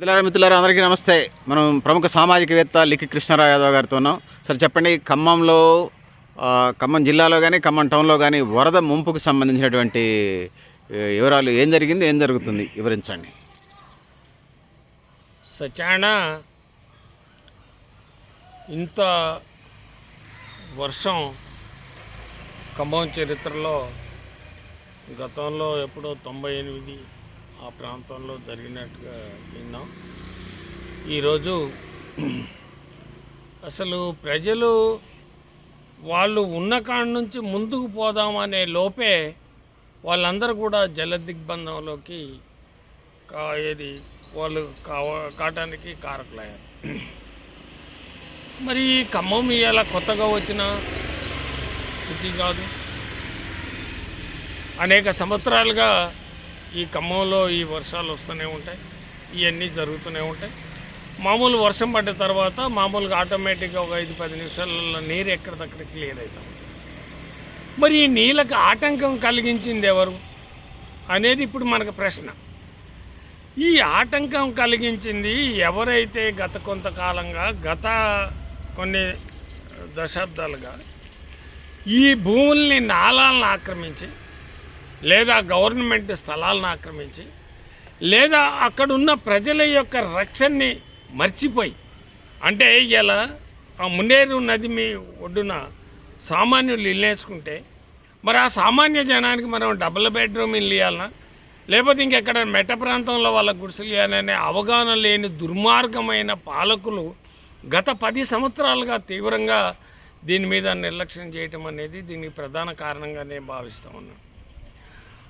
మిత్రులారా మిత్రులారా అందరికీ నమస్తే. మనం ప్రముఖ సామాజికవేత్త లిక్కి కృష్ణారావు యాదవ్ గారితో ఉన్నాం. సరే చెప్పండి ఖమ్మంలో ఖమ్మం జిల్లాలో కానీ ఖమ్మం టౌన్లో కానీ వరద ముంపుకు సంబంధించినటువంటి వివరాలు ఏం జరిగింది ఏం జరుగుతుంది? వివరించండి. సచాణ ఇంత వర్షం ఖమ్మం చరిత్రలో గతంలో ఎప్పుడో తొంభై ఎనిమిది ఆ ప్రాంతంలో జరిగినట్టుగా విన్నాం. ఈరోజు అసలు ప్రజలు వాళ్ళు ఉన్న కాడ నుంచి ముందుకు పోదామనే లోపే వాళ్ళందరూ కూడా జల దిగ్బంధంలోకి కా ఏది వాళ్ళు కావ కావటానికి కారకులయ్యారు. మరి ఖమ్మం ఇవాళ కొత్తగా వచ్చిన సిటీ కాదు. అనేక సంవత్సరాలుగా ఈ ఖమ్మంలో ఈ వర్షాలు వస్తూనే ఉంటాయి. ఇవన్నీ జరుగుతూనే ఉంటాయి. మామూలు వర్షం పడ్డ తర్వాత మామూలుగా ఆటోమేటిక్గా ఒక ఐదు పది నిమిషాలలో నీరు ఎక్కడిదక్కడ క్లియర్ అవుతాం మరి ఈ నీళ్ళకి ఆటంకం కలిగించింది ఎవరు? అనేది ఇప్పుడు మనకు ప్రశ్న. ఈ ఆటంకం కలిగించింది ఎవరైతే గత కొంతకాలంగా గత కొన్ని దశాబ్దాలుగా ఈ భూముల్ని నాళాలను ఆక్రమించి లేదా గవర్నమెంట్ స్థలాలను ఆక్రమించి లేదా అక్కడున్న ప్రజల యొక్క రక్షణని మర్చిపోయి అంటే ఇలా ఆ మున్నేరు నది మీ ఒడ్డున సామాన్యులు ఇల్లేసుకుంటే మరి ఆ సామాన్య జనానికి మనం డబుల్ బెడ్రూమ్ ఇల్లు ఇవ్వాలన్నా లేకపోతే ఇంకెక్కడ మెట్ట ప్రాంతంలో వాళ్ళ గుడిసెలు ఇవ్వాలనే అవగాహన లేని దుర్మార్గమైన పాలకులు గత పది సంవత్సరాలుగా తీవ్రంగా దీని మీద నిర్లక్ష్యం చేయటం అనేది దీనికి ప్రధాన కారణంగా నేను భావిస్తూ ఉన్నాను.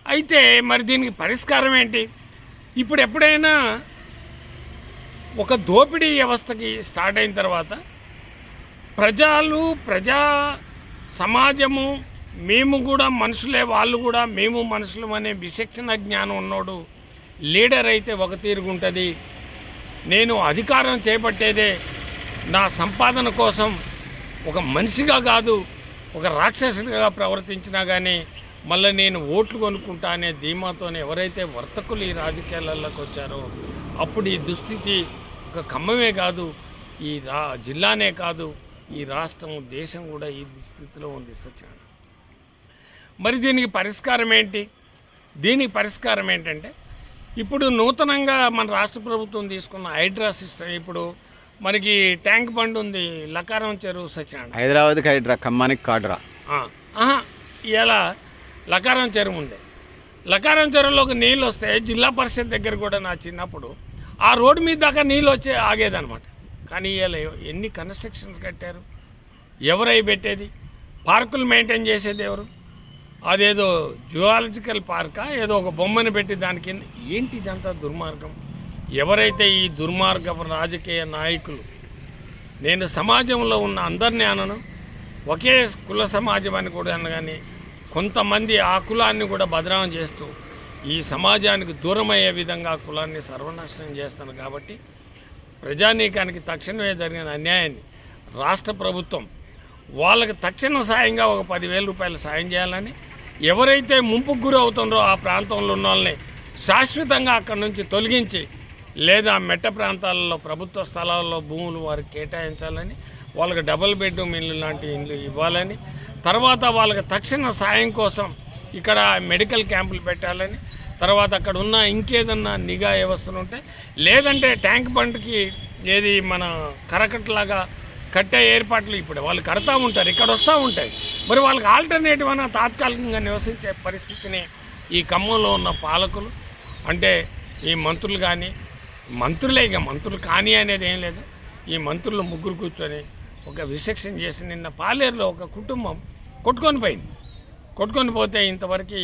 అయితే మరి దీనికి పరిష్కారం ఏంటి? ఇప్పుడు ఎప్పుడైనా ఒక దోపిడీ వ్యవస్థకి స్టార్ట్ అయిన తర్వాత ప్రజలు ప్రజా సమాజము మేము కూడా మనుషులే వాళ్ళు కూడా మేము మనుషులం అనే విశిక్షణ జ్ఞానం ఉన్నోడు లీడర్ అయితే ఒక తీరుగుంటుంది నేను అధికారం చేపట్టేదే నా సంపాదన కోసం ఒక మనిషిగా కాదు ఒక రాక్షసుడిగా ప్రవర్తించినా కానీ మళ్ళీ నేను ఓట్లు కొనుక్కుంటా అనే ధీమాతోనే ఎవరైతే వర్తకులు ఈ రాజకీయాలలోకి వచ్చారో అప్పుడు ఈ దుస్థితి ఒక ఖమ్మమే కాదు ఈ రా జిల్లానే కాదు ఈ రాష్ట్రం దేశం కూడా ఈ దుస్థితిలో ఉంది సత్యం మరి దీనికి పరిష్కారం ఏంటి? దీనికి పరిష్కారం ఏంటంటే ఇప్పుడు నూతనంగా మన రాష్ట్ర ప్రభుత్వం తీసుకున్న హైడ్రా సిస్టమ్ ఇప్పుడు మనకి ట్యాంక్ బండ్ ఉంది లకారం చెరువు సత్యనారాయణ. హైదరాబాద్కి హైడ్రా ఖమ్మానికి కాడ్రా. ఇలా లకారం చెరువు ఉండే లకారం చెరువులోకి నీళ్ళు వస్తే జిల్లా పరిషత్ దగ్గర కూడా నా చిన్నప్పుడు ఆ రోడ్డు మీద దాకా నీళ్ళు వచ్చి ఆగేదనమాట కానీ ఇలా ఎన్ని కన్స్ట్రక్షన్లు కట్టారు? ఎవరై పెట్టేది? పార్కులు మెయింటైన్ చేసేది ఎవరు? అదేదో జువాలజికల్ పార్కా? ఏదో ఒక బొమ్మని పెట్టి దానికి ఏంటి ఇదంతా దుర్మార్గం? ఎవరైతే ఈ దుర్మార్గపు రాజకీయ నాయకులు? నేను సమాజంలో ఉన్న అందరినీ అనను. ఒకే కుల సమాజం అని కూడా అనగానే కొంతమంది ఆ కులాన్ని కూడా బదనామం చేస్తూ ఈ సమాజానికి దూరమయ్యే విధంగా ఆ కులాన్ని సర్వనాశనం చేస్తాను కాబట్టి ప్రజానీకానికి తక్షణమే జరిగిన అన్యాయాన్ని రాష్ట్ర ప్రభుత్వం వాళ్ళకి తక్షణ సాయంగా ఒక పదివేల రూపాయలు సాయం చేయాలని ఎవరైతే ముంపుకు గురి అవుతుందో ఆ ప్రాంతంలో ఉన్న వాళ్ళని శాశ్వతంగా అక్కడి నుంచి తొలగించి లేదా మెట్ట ప్రాంతాలలో ప్రభుత్వ స్థలాల్లో భూములు వారికి కేటాయించాలని వాళ్ళకి డబుల్ బెడ్రూమ్ ఇల్లు లాంటి ఇల్లు ఇవ్వాలని తర్వాత వాళ్ళకి తక్షణ సాయం కోసం ఇక్కడ మెడికల్ క్యాంపులు పెట్టాలని తర్వాత అక్కడ ఉన్న ఇంకేదన్నా నిఘా వ్యవస్థలు ఉంటే లేదంటే ట్యాంక్ బండ్కి ఏది మన కరకట్లాగా కట్టే ఏర్పాట్లు ఇప్పుడు వాళ్ళు కడతా ఉంటారు ఇక్కడ వస్తూ ఉంటాయి. మరి వాళ్ళకి ఆల్టర్నేటివ్ అన్న తాత్కాలికంగా నివసించే పరిస్థితిని ఈ ఖమ్మంలో ఉన్న పాలకులు అంటే ఈ మంత్రులు కానీ మంత్రులే ఇక మంత్రులు కానీ అనేది ఏం లేదు. ఈ మంత్రులు ముగ్గురు కూర్చొని ఒక విశక్షణ చేసి నిన్న పాలేరులో ఒక కుటుంబం కొట్టుకొని పోయింది. కొట్టుకొని పోతే ఇంతవరకు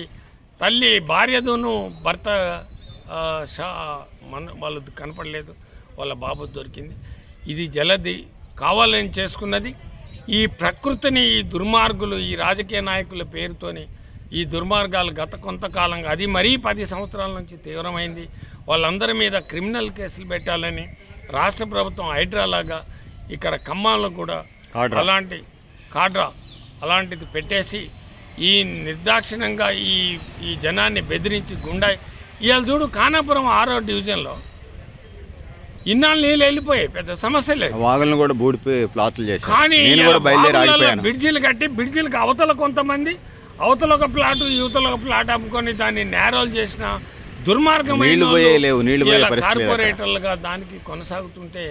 తల్లి భార్యదును భర్త షా మన వాళ్ళు కనపడలేదు. వాళ్ళ బాబు దొరికింది. ఇది జలది. కావాలని చేసుకున్నది ఈ ప్రకృతిని ఈ దుర్మార్గులు ఈ రాజకీయ నాయకుల పేరుతోని ఈ దుర్మార్గాలు గత కొంతకాలంగా అది మరీ పది సంవత్సరాల నుంచి తీవ్రమైంది. వాళ్ళందరి మీద క్రిమినల్ కేసులు పెట్టాలని రాష్ట్ర ప్రభుత్వం హైడ్రా లాగా ఇక్కడ ఖమ్మాల్లో కూడా కాడ్రా. అలాంటి కాడ్రా. అలాంటిది పెట్టేసి ఈ నిర్దాక్షిణ్యంగా ఈ ఈ జనాన్ని బెదిరించి గుండా ఇవాళ చూడు ఖానాపురం ఆరో డివిజన్లో ఇన్నాళ్ళు నీళ్ళు వెళ్ళిపోయాయి పెద్ద సమస్య లేదు. వాగులను కూడా బూడిపోయి ప్లాట్లు చేశారు. కానీ బ్రిడ్జీలు కట్టి బ్రిడ్జీలకు అవతల కొంతమంది అవతల ఒక ప్లాట్ యువతల ఒక ప్లాట్ అమ్ముకొని దాన్ని నేరాలు చేసిన దుర్మార్గమైన అక్కడ. కార్పొరేటర్లుగా దానికి కొనసాగుతుంటే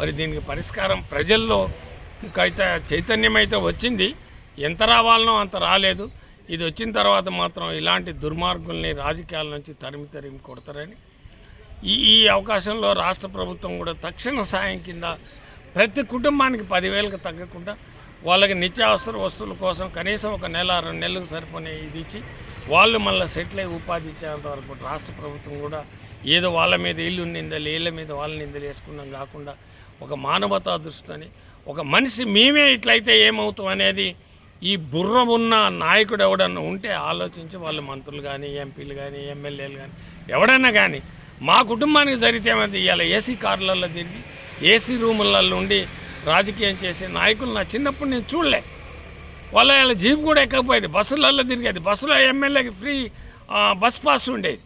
మరి దీనికి పరిష్కారం ప్రజల్లో అయితే చైతన్యం అయితే వచ్చింది. ఎంత రావాలనో అంత రాలేదు. ఇది వచ్చిన తర్వాత మాత్రం ఇలాంటి దుర్మార్గుల్ని రాజకీయాల నుంచి తరిమి తరిమి కొడతారని. ఈ ఈ అవకాశంలో రాష్ట్ర ప్రభుత్వం కూడా తక్షణ సాయం కింద ప్రతి కుటుంబానికి పదివేలకు తగ్గకుండా వాళ్ళకి నిత్యావసర వస్తువుల కోసం కనీసం ఒక నెల రెండు నెలలకు సరిపోయే ఇది ఇచ్చి వాళ్ళు మళ్ళీ సెటిల్ అయ్యి ఉపాధి ఇచ్చేంత వరకు రాష్ట్ర ప్రభుత్వం కూడా ఏదో వాళ్ళ మీద ఇల్లు నిందలు ఇళ్ళ మీద వాళ్ళ నిందలు వేసుకున్నాం కాకుండా ఒక మానవతా దృష్టిని ఒక మనిషి మేమే ఇట్లయితే ఏమవుతాం అనేది ఈ బుర్రం ఉన్న నాయకుడు ఎవడన్నా ఉంటే ఆలోచించి వాళ్ళు మంత్రులు కానీ ఎంపీలు కానీ ఎమ్మెల్యేలు కానీ ఎవడన్నా కానీ మా కుటుంబానికి జరిగితే ఏమైంది? ఇవాళ ఏసీ కార్లలో తిరిగి ఏసీ రూములలో ఉండి రాజకీయం చేసే నాయకులు నా చిన్నప్పుడు నేను చూడలే. వాళ్ళ వాళ్ళ జీప్ కూడా ఎక్కకపోయేది. బస్సులలో తిరిగేది. బస్సులో ఎమ్మెల్యేకి ఫ్రీ బస్ పాస్ ఉండేది.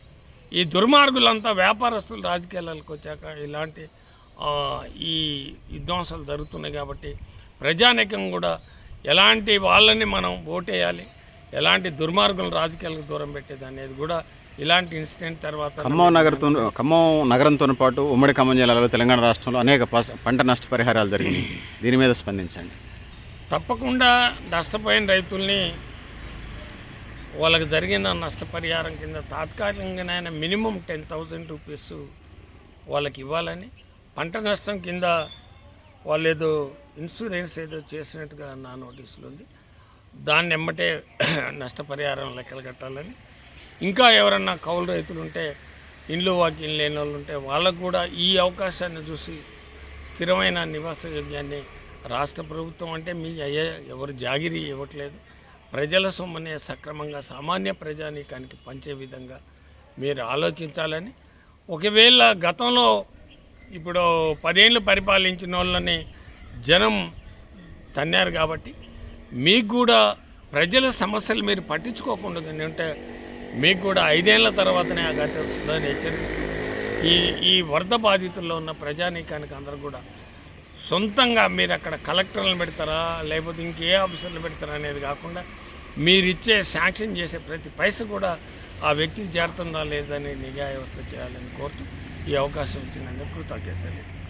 ఈ దుర్మార్గులంతా వ్యాపారస్తులు రాజకీయాలకు వచ్చాక ఇలాంటి ఈ విధ్వంసాలు జరుగుతున్నాయి కాబట్టి ప్రజానీకం కూడా ఎలాంటి వాళ్ళని మనం ఓటేయాలి? ఎలాంటి దుర్మార్గులను రాజకీయాలకు దూరం పెట్టేది అనేది కూడా ఇలాంటి ఇన్సిడెంట్ తర్వాత ఖమ్మం నగరంతో ఖమ్మం నగరంతో పాటు ఉమ్మడి ఖమ్మం జిల్లాలో తెలంగాణ రాష్ట్రంలో అనేక పంట నష్టపరిహారాలు జరిగినాయి. దీని మీద స్పందించండి. తప్పకుండా నష్టపోయిన రైతుల్ని వాళ్ళకి జరిగిన నష్టపరిహారం కింద తాత్కాలికంగానైనా మినిమం టెన్ థౌజండ్ రూపీస్ వాళ్ళకి ఇవ్వాలని పంట నష్టం కింద వాళ్ళు ఏదో ఇన్సూరెన్స్ ఏదో చేసినట్టుగా నా నోటీసులు ఉంది. దాన్ని ఎమ్మటే నష్టపరిహారం లెక్కలు కట్టాలని. ఇంకా ఎవరన్నా కౌలు రైతులు ఉంటే ఇండ్లు వాకింగ్ లేని వాళ్ళు ఉంటే వాళ్ళకు కూడా ఈ అవకాశాన్ని చూసి స్థిరమైన నివాస యోగ్యాన్ని రాష్ట్ర ప్రభుత్వం అంటే మీ అయ్యే ఎవరు జాగిరి ఇవ్వట్లేదు. ప్రజల సొమ్మనే సక్రమంగా సామాన్య ప్రజానీకానికి పంచే విధంగా మీరు ఆలోచించాలని. ఒకవేళ గతంలో ఇప్పుడు పదేళ్ళు పరిపాలించిన వాళ్ళని జనం తన్నారు కాబట్టి మీకు కూడా ప్రజల సమస్యలు మీరు పట్టించుకోకుండా ఉంటే మీకు కూడా ఐదేళ్ళ తర్వాతనే ఆ గతి వస్తుందని హెచ్చరిస్తుంది ఈ ఈ వరద బాధితుల్లో ఉన్న ప్రజానీకానికి అందరూ కూడా సొంతంగా మీరు అక్కడ కలెక్టర్లను పెడతారా లేకపోతే ఇంకే ఆఫీసర్లు పెడతారా అనేది కాకుండా మీరు ఇచ్చే శాంక్షన్ చేసే ప్రతి పైస కూడా ఆ వ్యక్తికి చేరుతుందా లేదని నిఘా వ్యవస్థ చేయాలని కోరుతూ ఈ అవకాశం ఇచ్చినందుకు కృతజ్ఞతలు.